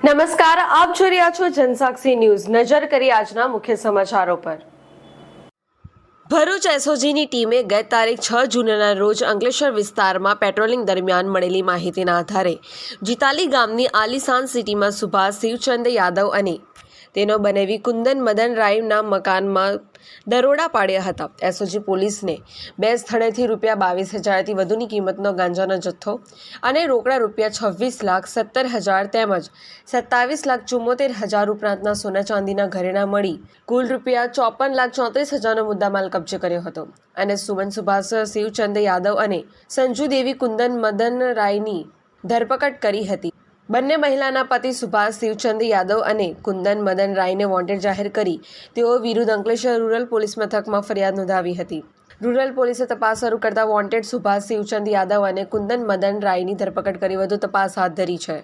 નમસ્કાર, આપ જોઈ રહ્યા છો જનસાક્ષી ન્યૂઝ. નજર કરી આજના મુખ્ય સમાચારો પર. ભરૂચ એસઓજીની ટીમે ગત તારીખ છ જૂનના રોજ અંકલેશ્વર વિસ્તારમાં પેટ્રોલિંગ દરમિયાન મળેલી માહિતીના આધારે જીતાલી ગામની આલિસાન સિટીમાં સુભાષ શિવચંદ યાદવ અને તેનો બનેવી કુંદન મદન રાયના મકાનમાં દરોડા પાડ્યા હતા. એસઓજી પોલીસને બે સ્થળેથી રૂપિયા બાવીસ હજારથી વધુની કિંમતનો ગાંજાનો જથ્થો અને રોકડા રૂપિયા છવ્વીસ લાખ સત્તર હજાર તેમજ સત્તાવીસ લાખ ચુમ્મોતેર હજાર ઉપરાંતના સોના ચાંદીના ઘરેણા મળી કુલ રૂપિયા ચોપન લાખ ચોત્રીસ હજારનો મુદ્દામાલ કબજે કર્યો હતો. અને સુમન સુભાષ, શિવચંદ યાદવ અને સંજુ દેવી કુંદન મદન રાયની ધરપકડ કરી હતી. બંને મહિલાના પતિ સુભાષ, શિવચંદ યાદવ અને કુંદન મદન રાયને વોન્ટેડ જાહેર કરી. તેઓ વિરુદ્ધ અંકલેશ્વર રૂરલ પોલીસ મથકમાં ફરિયાદ નોંધાવી હતી. રૂરલ પોલીસે તપાસ શરૂ કરતા વોન્ટેડ સુભાષ, શિવચંદ યાદવ અને કુંદન મદન રાયની ધરપકડ કરી વધુ તપાસ હાથ ધરી છે.